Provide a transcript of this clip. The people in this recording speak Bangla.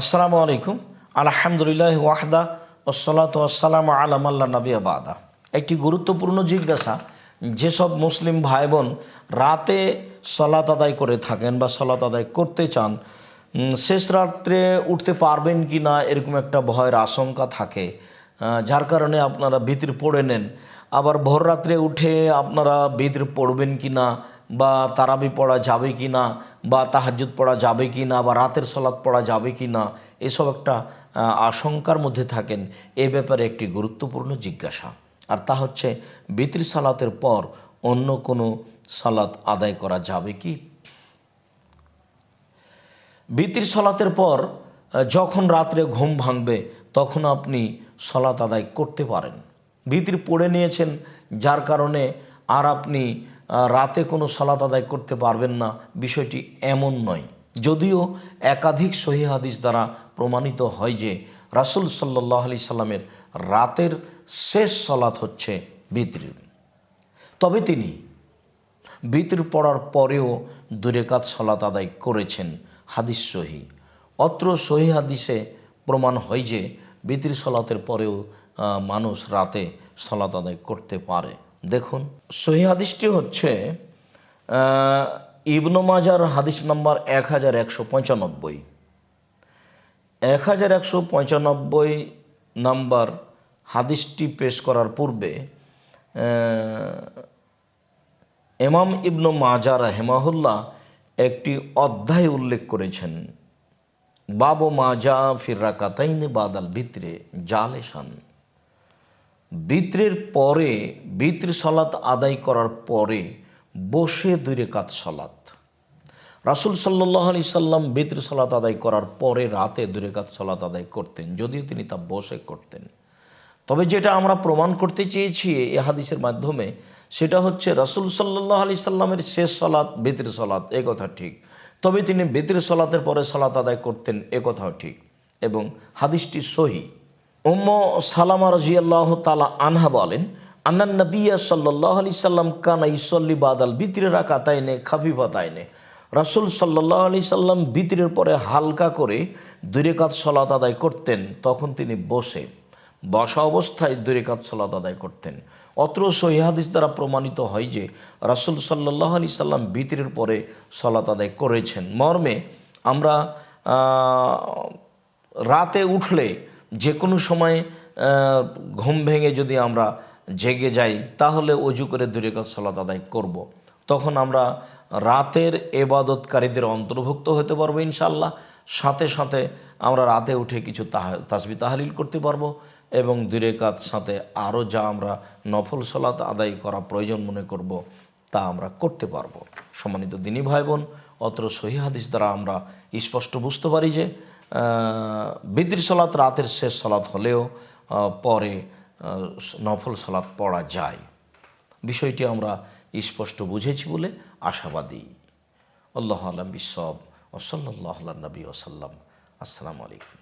আসসালামু আলাইকুম। আলহামদুলিল্লাহ ওয়াহদা ওসলাত আসসালাম আলাম আল্লাহ নবী আবাদা একটি গুরুত্বপূর্ণ জিজ্ঞাসা, যেসব মুসলিম ভাই বোন রাতে সলাত আদায় করে থাকেন বা সলাত আদায় করতে চান শেষ রাত্রে উঠতে পারবেন কি না এরকম একটা ভয়ের আশঙ্কা থাকে। যার কারণে আপনারা ভিতর পড়ে নেন। আবার ভোর রাত্রে উঠে আপনারা ভিতর পড়বেন কি না বা তারাবি পড়া যাবে কি না, বা তাহাজ্জুদ পড়া যাবে কি না, বা রাতের সলাদ পড়া যাবে কি না, এসব একটা আশঙ্কার মধ্যে থাকেন। এ ব্যাপারে একটি গুরুত্বপূর্ণ জিজ্ঞাসা। আর তা হচ্ছে, বিতির সালাতের পর অন্য কোনো সালাত আদায় করা যাবে কি? বিতির সলাতের পর যখন রাত্রে ঘুম ভাঙবে, তখন আপনি সলাত আদায় করতে পারেন। বিতির পড়ে নিয়েছেন, যার কারণে আর আপনি রাতে কোনো সলাত আদায় করতে পারবেন না। বিষয়টি এমন নয়। যদিও একাধিক সহি হাদিস দ্বারা প্রমাণিত হয় যে রাসুল সাল্লাহ আলি সাল্লামের রাতের শেষ সলাত হচ্ছে বিতির তবে তিনি বিতির পড়ার পরেও দুরেকাত সলাত আদায় করেছেন। হাদিস সহি। অত্র সহি হাদিসে প্রমাণ হয় যে বিতির সলাতের পরেও মানুষ রাতে সলাত আদায় করতে পারে। দেখুন, সহি হাদিসটি হচ্ছে ইবনু মাজার হাদিস নম্বর এক হাজার একশো পঁচানব্বই। এক হাজার একশো পঁচানব্বই নাম্বার হাদিসটি পেশ করার পূর্বে এমাম ইবনু মাজার হেমাহুল্লাহ একটি অধ্যায় উল্লেখ করেছেন, বাবু মাজা ফিররা কাতাইনে বাদাল ভিতরে জালেশান। বিত্রের পরে, বিত্র সলাত আদায় করার পরে বসে দুই কাত সলাত। রাসুল সাল্লাহ আলি সাল্লাম বিত্র সলাত আদায় করার পরে রাতে দুই কাত সলাত আদায় করতেন, যদিও তিনি তা বসে করতেন। তবে যেটা আমরা প্রমাণ করতে চেয়েছি এ হাদিসের মাধ্যমে, সেটা হচ্ছে রাসুল সাল্লাহ আলি সাল্লামের শেষ সলাৎ বেতের সলাৎ এ কথা ঠিক। তবে তিনি বেতের সলাতের পরে সলাত আদায় করতেন, এ কথাও ঠিক। এবং হাদিসটি সহি। উম্ম সালামা রাজিয়াল্লাহ তালা আনহা বলেন আন্নান নবিয়া সাল্লাহ আলি সাল্লাম কানা ইসল্লি বাদাল বিতিরে রাখা তাইনে খাফিফা তাইনে রাসুল সাল্লাহ আলি সাল্লাম বিতিরের পরে হালকা করে দুরেকাত সলাত আদায় করতেন, তখন তিনি বসে। বসা অবস্থায় দুরেকাত সলাত আদায় করতেন। অত্র সহিহাদিস দ্বারা প্রমাণিত হয় যে, রাসুল সাল্লাহ আলি সাল্লাম বিতিরের পরে সলাত আদায় করেছেন। মর্মে আমরা রাতে উঠলে যে কোনো সময় ঘুম ভেঙে যদি আমরা জেগে যাই, তাহলে অজু করে দুরেকাত সলাত আদায় করব। তখন আমরা রাতের এবাদতকারীদের অন্তর্ভুক্ত হতে পারব ইনশাল্লাহ সাথে সাথে আমরা রাতে উঠে কিছু তাসবি তাহালিল করতে পারব এবং দুরেকাত সাথে আরও যা আমরা নফল সলাত আদায় করা প্রয়োজন মনে করব, তা আমরা করতে পারব সম্মানিত দিনী ভাই বোন অত্র সহি হাদিস দ্বারা আমরা স্পষ্ট বুঝতে পারি যে বিদ্রি সলাত রাতের শেষ সলাত হলেও পরে নফল সলাত পড়া যায়। বিষয়টি আমরা স্পষ্ট বুঝেছি বলে আশাবাদী। আল্লাহ আলম বিসব। ওসল্লাহ নবী ওসাল্লাম আসসালামু আলাইকুম।